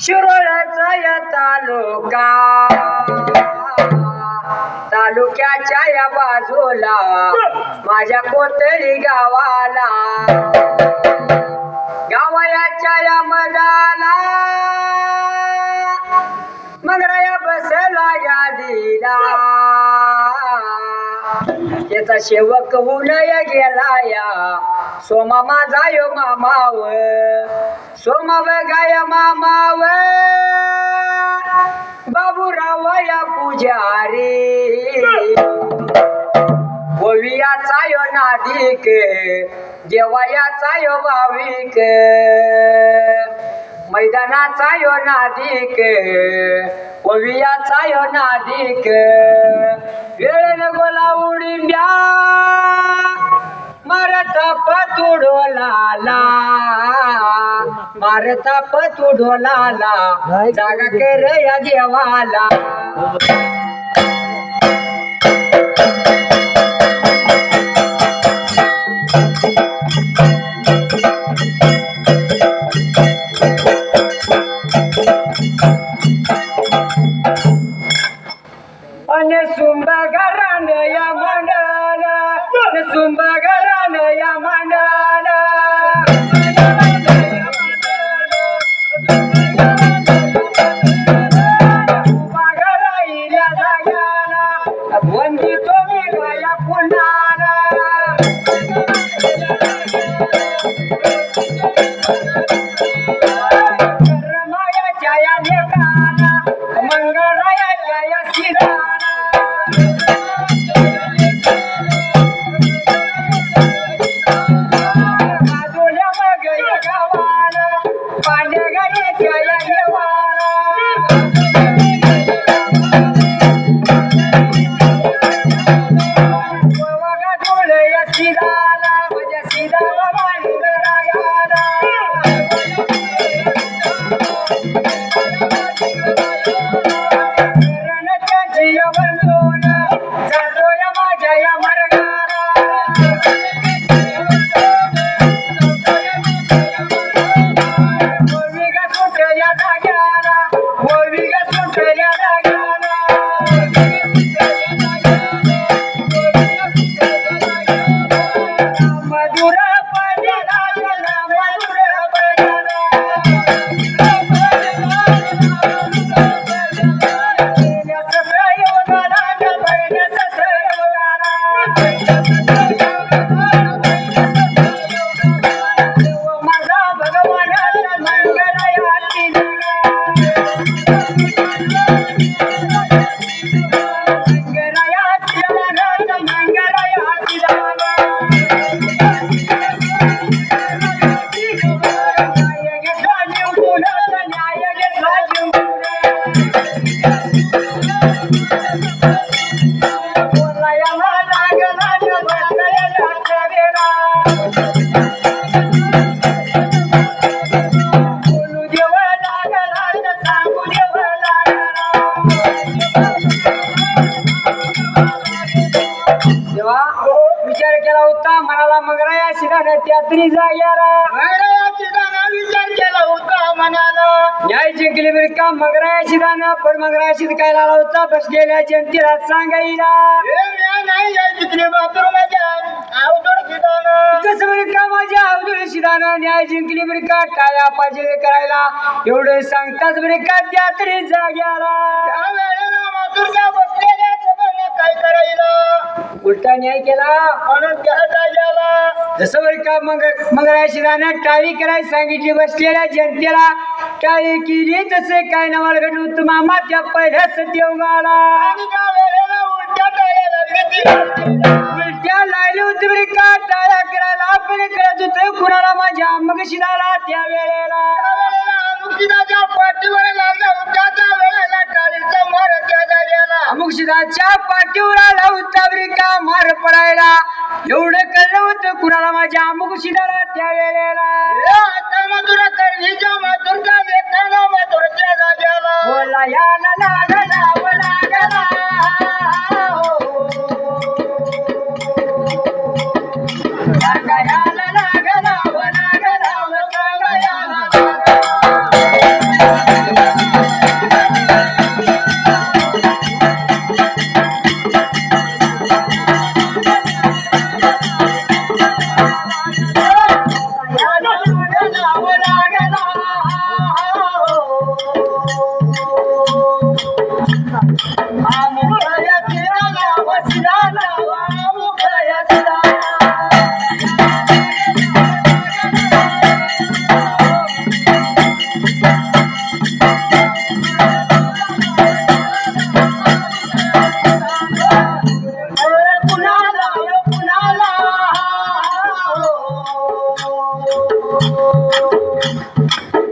शिरोळचा या तालुका. तालुक्याच्या या बाजूला माझ्या कोतळी गावाला. गावयाच्या या मदाला मंगराया बसला यादीला याचा शेवक उलय गेला या. सोमा माझा यो मामाव सोमा गाय मामाव बाबूराव या पुजारी. ओवियाचा यो नादिक देवयाचा यो भाविक मैदानाचा यो नादिक ओवियाचा यो नादिक वेळ गोला उडिंब्या मारता पतुडो लाला मारता पतुडो लाला जागा कर या देवाला. शिकाने त्यातरी जाग्याला विचार केला होता मनाला न्याय जिंकली बरी का मगराया शिकाने पण मगराया शिक काय लाला होता? बस गेल्या जनतेला सांगायला. कसं बरी का माझ्या अवधूळ शिदानं न्याय जिंकली बरी का? टाळ्या पाहिजे करायला? एवढं सांगताच बरी का त्या तरी जाग्याला? उलटा न्याय केला? जसं बरी का मग मगराया शिदानं टाळी करायला सांगितली बसलेल्या जनतेला टाळी केली तसे काय नवाल घडू मामा त्या पहिल्याच देवगाला. उलट्या लायली होती बरी का टाळ्या करायला. आपण करत होतो कुणाला माझ्या मग शिदाला त्या वेळेला. पाठीवर लागला होता जागेला पाठीवर आला होता बरी का मार पडायला? एवढं कळलं होतं कुणाला माझ्या अमुक शिदाला त्या वेळेला आता मधुर करण्याच्या मधुरचा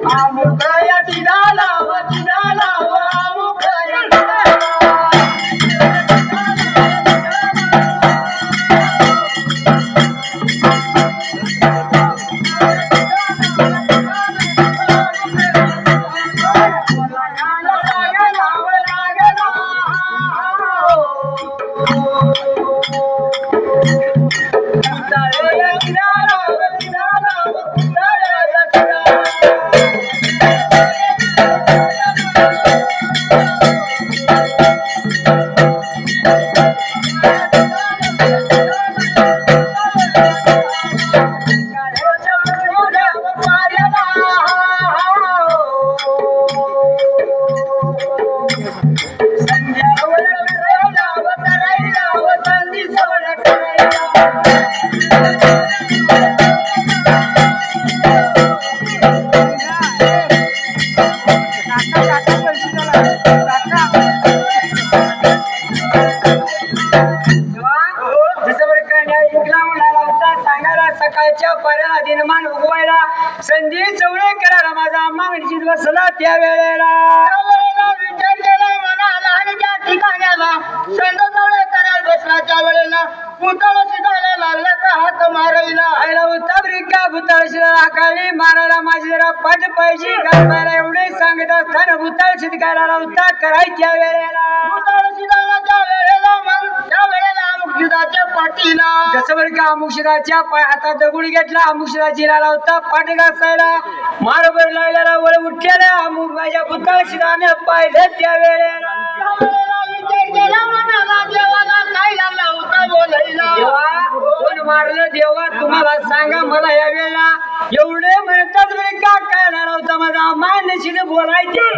I'm a सकाळच्या पऱ्या दिनमान उगवायला संधी चवळेकराला माझा मागणीची बसला त्या वेळेला विचार केला मनाला आणि त्या ठिकाण्याला. संत चवळेकराला बसला त्या वेळेला पुतळा का हात मारायला आईला उतावरी का भुताळ शिला काळी मारायला माझी जरा पाठ पाहिजे. घालवायला एवढे सांगत असताना भुताळ शिकायला लावता त्या वेळेला. त्या वेळेला मग त्या वेळेला मुक्तिदाच्या पाठीला. जसं बरं का पाय हातात दगड घेतला. अमुक्षदाची लावता पाठ घासायला. मारभर लागल्याला वळ उठलेला अमुक माझ्या भुताळ शिराने पाहिलं त्या वेळेला. त्यावेळेला विचार केला मनाला देवाला काय लागला होता बोलायला देवा कोण मारलं देवा तुम्हाला सांगा मला या वेळेला एवढे म्हणतात बरे का काय झाला होता माझा. मानशीने बोलायचे.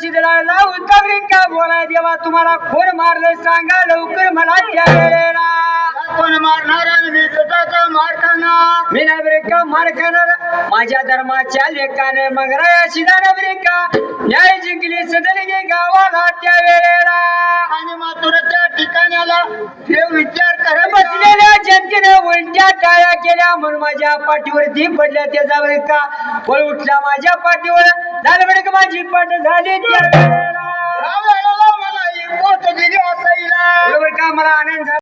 शिदळाला उतरली का बोला देवा? तुम्हाला कोण मारलं सांगा लवकर मला त्या वेळेला. कोण मारणार आणि मी तुझा मार खाणार मी नाही बरे का मार खाणार माझ्या धर्माच्या लेखाने मग राया का? न्याय जिंकली सदलगे गावाला त्या वेळेला. टाळ्या म्हणून माझ्या पाठीवरती पडल्या त्याचा बरे का बळ उठला माझ्या पाठीवर झालं बरे का माझी पाठ झाली त्या वेळेला मला ही असायला बरोबर का मला आनंद झाला